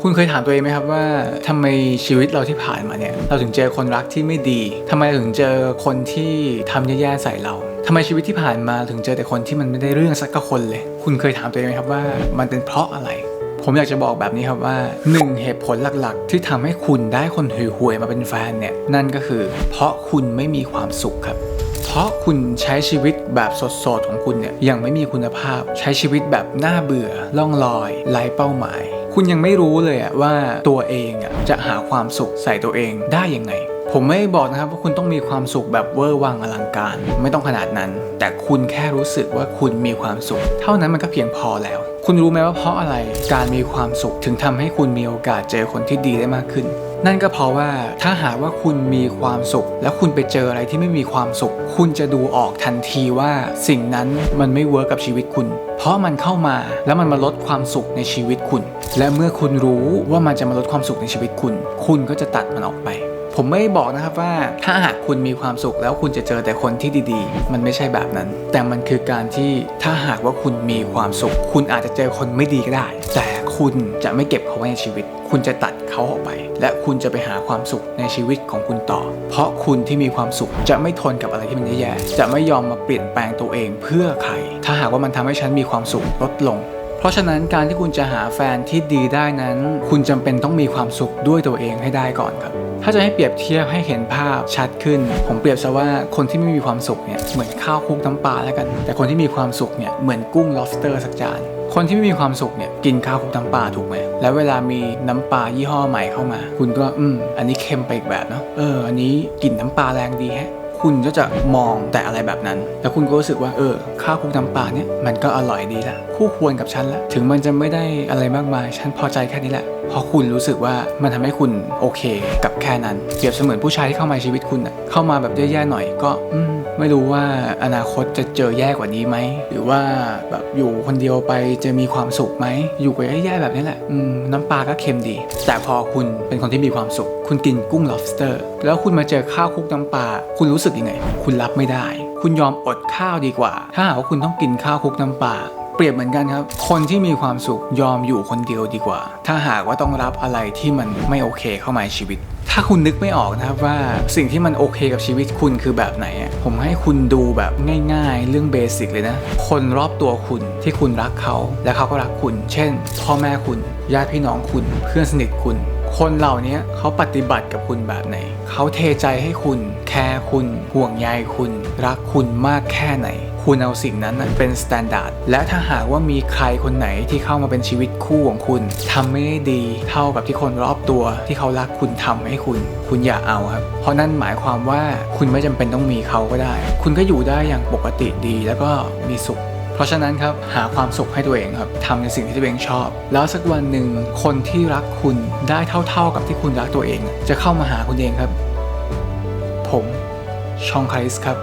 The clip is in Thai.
คุณเคยถามตัวเองไหมครับว่าทำไมชีวิตเราที่ผ่านมาเนี่ย เราถึงเจอคนรักที่ไม่ดีทำไมถึงเจอคนที่ทำแย่ๆใส่เราทำไมชีวิตที่ผ่านมาถึงเจอแต่คนที่มันไม่ได้เรื่องสักกคนเลย คุณเคยถามตัวเองไหมครับว่ามันเป็นเพราะอะไร ผมอยากจะบอกแบบนี้ครับว่าหนึ่งเหตุผลหลักๆ ที่ทำให้คุณได้คนห่วยๆมาเป็นแฟนเนี่ยนั่นก็คือ เพราะคุณไม่มีความสุขครับเพราะคุณใช้ชีวิตแบบสดๆของคุณเนี่ยยังไม่มีคุณภาพ ใช้ชีวิตแบบน่าเบื่อล่องลอยไร้เป้าหมาย คุณยังไม่รู้เลยอะว่าตัวเองอะจะหาความสุขใส่ตัวเองได้ยังไงผมไม่บอกนะครับว่าคุณต้องมีความสุขแบบเวอร์วังอลังการ ไม่ต้องขนาดนั้น แต่คุณแค่รู้สึกว่าคุณมีความสุข เท่านั้นมันก็เพียงพอแล้ว คุณรู้ไหมว่าเพราะอะไรการมีความสุขถึงทำให้คุณมีโอกาสเจอคนที่ดีได้มากขึ้น นั่นก็เพราะว่าถ้าหากว่าคุณมีความสุข แล้วคุณไปเจออะไรที่ไม่มีความสุข คุณจะดูออกทันทีว่าสิ่งนั้นมันไม่เวิร์กกับชีวิตคุณ เพราะมันเข้ามาแล้วมันมาลดความสุขในชีวิตคุณ และเมื่อคุณรู้ว่ามันจะมาลดความสุขในชีวิตคุณ คุณก็จะตัดมันออกไป ผมไม่บอกนะครับว่าถ้าหากคุณมีความสุขแล้วคุณจะเจอแต่คนที่ดีๆ มันไม่ใช่แบบนั้น แต่มันคือการที่ถ้าหากว่าคุณมีความสุข คุณอาจจะเจอคนไม่ดีก็ได้ แต่คุณจะไม่เก็บเขาไว้ในชีวิต คุณจะตัดเขาออกไป และคุณจะไปหาความสุขในชีวิตของคุณต่อ เพราะคุณที่มีความสุขจะไม่ทนกับอะไรที่มันแย่ๆจะไม่ยอมมาเปลี่ยนแปลงตัวเองเพื่อใคร ถ้าหากว่ามันทำให้ฉันมีความสุขลดลง เพราะฉะนั้นการที่คุณจะหาแฟนที่ดีได้นั้น คุณจำเป็นต้องมีความสุขด้วยตัวเองให้ได้ก่อนครับ ถ้าจะให้เปรียบเทียบให้เห็นภาพชัดขึ้น ผมเปรียบซะว่าคนที่ไม่มีความสุขเนี่ยเหมือนข้าวคลุกน้ำปลาแล้วกัน แต่คนที่มีความสุขเนี่ยเหมือนกุ้ง lobster สักจานคนที่ไม่มีความสุขเนี่ยกินข้าวคลุกน้ำปลาถูกไหมแล้วเวลามีน้ำปลายี่ห้อใหม่เข้ามา คุณก็อืมอันนี้เค็มไปอีกแบบเนาะเออ อันนี้กลิ่นน้ำปลาแรงดีแฮะ คุณก็จะมองแต่อะไรแบบนั้น แล้วคุณก็รู้สึกว่าเออข้าวคลุกน้ำปลาเนี่ยมันก็อร่อยดีละคู่ควรกับฉันละถึงมันจะไม่ได้อะไรมากมาย ฉันพอใจแค่นี้แหละเพราะคุณรู้สึกว่ามันทำให้คุณโอเค กับแค่นั้นเปรียบเสมือนผู้ชายที่เข้ามาชีวิตคุณอะเข้ามาแบบแย่ๆหน่อยก็อืมไม่รู้ว่าอนาคตจะเจอแย่กว่านี้ไหมหรือว่าแบบอยู่คนเดียวไปจะมีความสุขไหมอยู่กับแย่ๆแบบนี้แหละอืมน้ำปลาก็เค็มดี แต่พอคุณเป็นคนที่มีความสุขคุณกินกุ้ง lobster แล้วคุณมาเจอข้าวคุกน้ำปลาคุณรู้สึกยังไง คุณรับไม่ได้ คุณยอมอดข้าวดีกว่า ถ้าหากว่าคุณต้องกินข้าวคุกน้ำปลาเปรียบเหมือนกันครับ คนที่มีความสุขยอมอยู่คนเดียวดีกว่า ถ้าหากว่าต้องรับอะไรที่มันไม่โอเคเข้ามาในชีวิต ถ้าคุณนึกไม่ออกนะครับว่าสิ่งที่มันโอเคกับชีวิตคุณคือแบบไหน ผมให้คุณดูแบบง่ายๆ เรื่องเบสิกเลยนะ คนรอบตัวคุณที่คุณรักเขา และเขาก็รักคุณ เช่น พ่อแม่คุณ ญาติพี่น้องคุณ เพื่อนสนิทคุณ คนเหล่านี้เขาปฏิบัติกับคุณแบบไหน เขาเทใจให้คุณ แคร์คุณ ห่วงใยคุณ รักคุณมากแค่ไหน คุณเอาสิ่งนั้นเป็นสแตนดาร์ด และถ้าหากว่ามีใครคนไหนที่เข้ามาเป็นชีวิตคู่ของคุณทำไม่ได้ดีเท่ากับที่คนรอบตัวที่เขารักคุณทำให้คุณ คุณอย่าเอาครับ เพราะนั่นหมายความว่าคุณไม่จำเป็นต้องมีเขาก็ได้ คุณก็อยู่ได้อย่างปกติดีแล้วก็มีสุข ราะฉะนั้นครับหาความสุขให้ตัวเองครับทำในสิ่งที่ตัวเองชอบ แล้วสักวันหนึ่งคนที่รักคุณได้เท่า ๆกับที่คุณรักตัวเอง จะเข้ามาหาคุณเองครับ ผมชองคาริสครับ